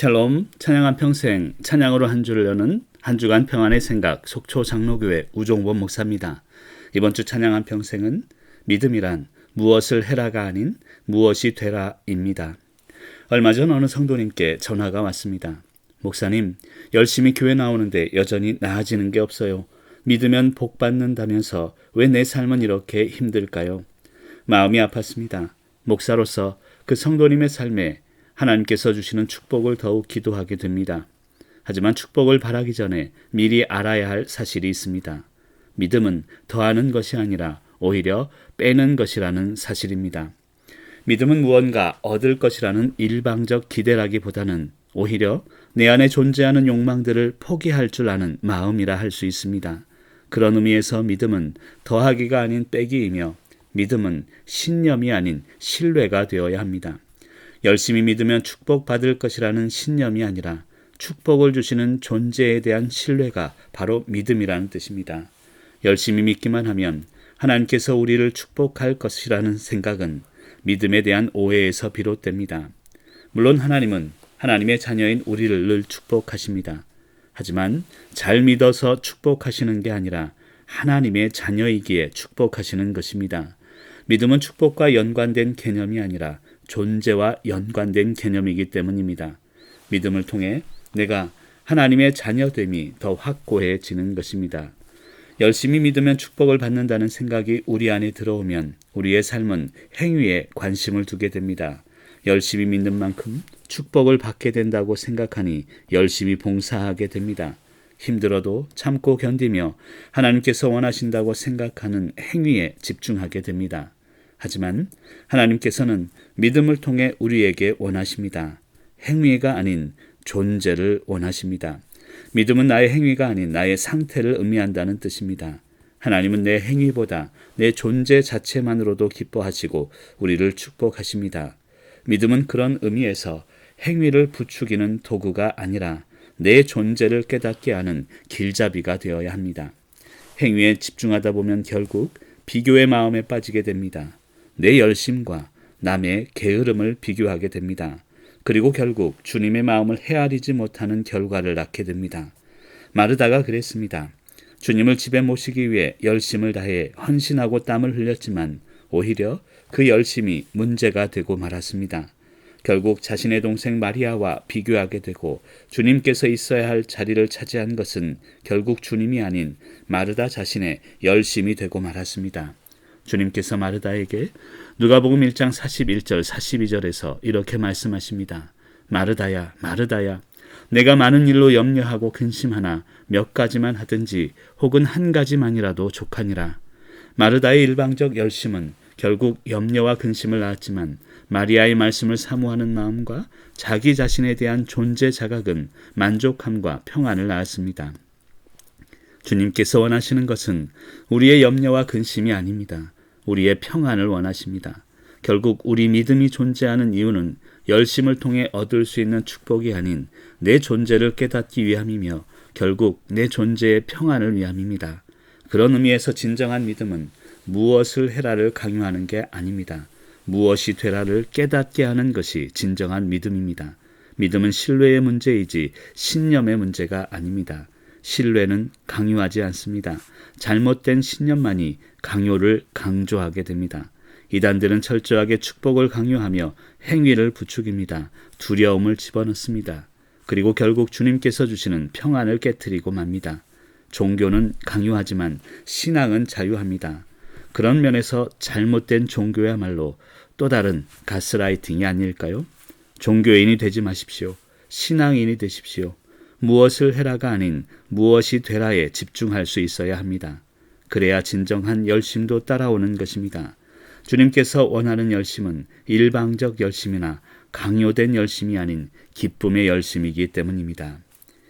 샬롬 찬양한 평생 찬양으로 한 주를 여는 한 주간 평안의 생각 속초 장로교회 우종범 목사입니다. 이번 주 찬양한 평생은 믿음이란 무엇을 해라가 아닌 무엇이 되라입니다. 얼마 전 어느 성도님께 전화가 왔습니다. 목사님, 열심히 교회 나오는데 여전히 나아지는 게 없어요. 믿으면 복 받는다면서 왜 내 삶은 이렇게 힘들까요? 마음이 아팠습니다. 목사로서 그 성도님의 삶에 하나님께서 주시는 축복을 더욱 기도하게 됩니다. 하지만 축복을 바라기 전에 미리 알아야 할 사실이 있습니다. 믿음은 더하는 것이 아니라 오히려 빼는 것이라는 사실입니다. 믿음은 무언가 얻을 것이라는 일방적 기대라기보다는 오히려 내 안에 존재하는 욕망들을 포기할 줄 아는 마음이라 할 수 있습니다. 그런 의미에서 믿음은 더하기가 아닌 빼기이며 믿음은 신념이 아닌 신뢰가 되어야 합니다. 열심히 믿으면 축복받을 것이라는 신념이 아니라 축복을 주시는 존재에 대한 신뢰가 바로 믿음이라는 뜻입니다. 열심히 믿기만 하면 하나님께서 우리를 축복할 것이라는 생각은 믿음에 대한 오해에서 비롯됩니다. 물론 하나님은 하나님의 자녀인 우리를 늘 축복하십니다. 하지만 잘 믿어서 축복하시는 게 아니라 하나님의 자녀이기에 축복하시는 것입니다. 믿음은 축복과 연관된 개념이 아니라 존재와 연관된 개념이기 때문입니다. 믿음을 통해 내가 하나님의 자녀됨이 더 확고해지는 것입니다. 열심히 믿으면 축복을 받는다는 생각이 우리 안에 들어오면 우리의 삶은 행위에 관심을 두게 됩니다. 열심히 믿는 만큼 축복을 받게 된다고 생각하니 열심히 봉사하게 됩니다. 힘들어도 참고 견디며 하나님께서 원하신다고 생각하는 행위에 집중하게 됩니다. 하지만 하나님께서는 믿음을 통해 우리에게 원하십니다. 행위가 아닌 존재를 원하십니다. 믿음은 나의 행위가 아닌 나의 상태를 의미한다는 뜻입니다. 하나님은 내 행위보다 내 존재 자체만으로도 기뻐하시고 우리를 축복하십니다. 믿음은 그런 의미에서 행위를 부추기는 도구가 아니라 내 존재를 깨닫게 하는 길잡이가 되어야 합니다. 행위에 집중하다 보면 결국 비교의 마음에 빠지게 됩니다. 내 열심과 남의 게으름을 비교하게 됩니다. 그리고 결국 주님의 마음을 헤아리지 못하는 결과를 낳게 됩니다. 마르다가 그랬습니다. 주님을 집에 모시기 위해 열심을 다해 헌신하고 땀을 흘렸지만 오히려 그 열심이 문제가 되고 말았습니다. 결국 자신의 동생 마리아와 비교하게 되고 주님께서 있어야 할 자리를 차지한 것은 결국 주님이 아닌 마르다 자신의 열심이 되고 말았습니다. 주님께서 마르다에게 누가복음 1장 41절 42절에서 이렇게 말씀하십니다. 마르다야 마르다야 내가 많은 일로 염려하고 근심하나 몇 가지만 하든지 혹은 한 가지만이라도 족하니라. 마르다의 일방적 열심은 결국 염려와 근심을 낳았지만 마리아의 말씀을 사모하는 마음과 자기 자신에 대한 존재 자각은 만족함과 평안을 낳았습니다. 주님께서 원하시는 것은 우리의 염려와 근심이 아닙니다. 우리의 평안을 원하십니다. 결국 우리 믿음이 존재하는 이유는 열심을 통해 얻을 수 있는 축복이 아닌 내 존재를 깨닫기 위함이며 결국 내 존재의 평안을 위함입니다. 그런 의미에서 진정한 믿음은 무엇을 해라를 강요하는 게 아닙니다. 무엇이 되라를 깨닫게 하는 것이 진정한 믿음입니다. 믿음은 신뢰의 문제이지 신념의 문제가 아닙니다. 신뢰는 강요하지 않습니다. 잘못된 신념만이 강요를 강조하게 됩니다. 이단들은 철저하게 축복을 강요하며 행위를 부추깁니다. 두려움을 집어넣습니다. 그리고 결국 주님께서 주시는 평안을 깨뜨리고 맙니다. 종교는 강요하지만 신앙은 자유합니다. 그런 면에서 잘못된 종교야말로 또 다른 가스라이팅이 아닐까요? 종교인이 되지 마십시오. 신앙인이 되십시오. 무엇을 해라가 아닌 무엇이 되라에 집중할 수 있어야 합니다. 그래야 진정한 열심도 따라오는 것입니다. 주님께서 원하는 열심은 일방적 열심이나 강요된 열심이 아닌 기쁨의 열심이기 때문입니다.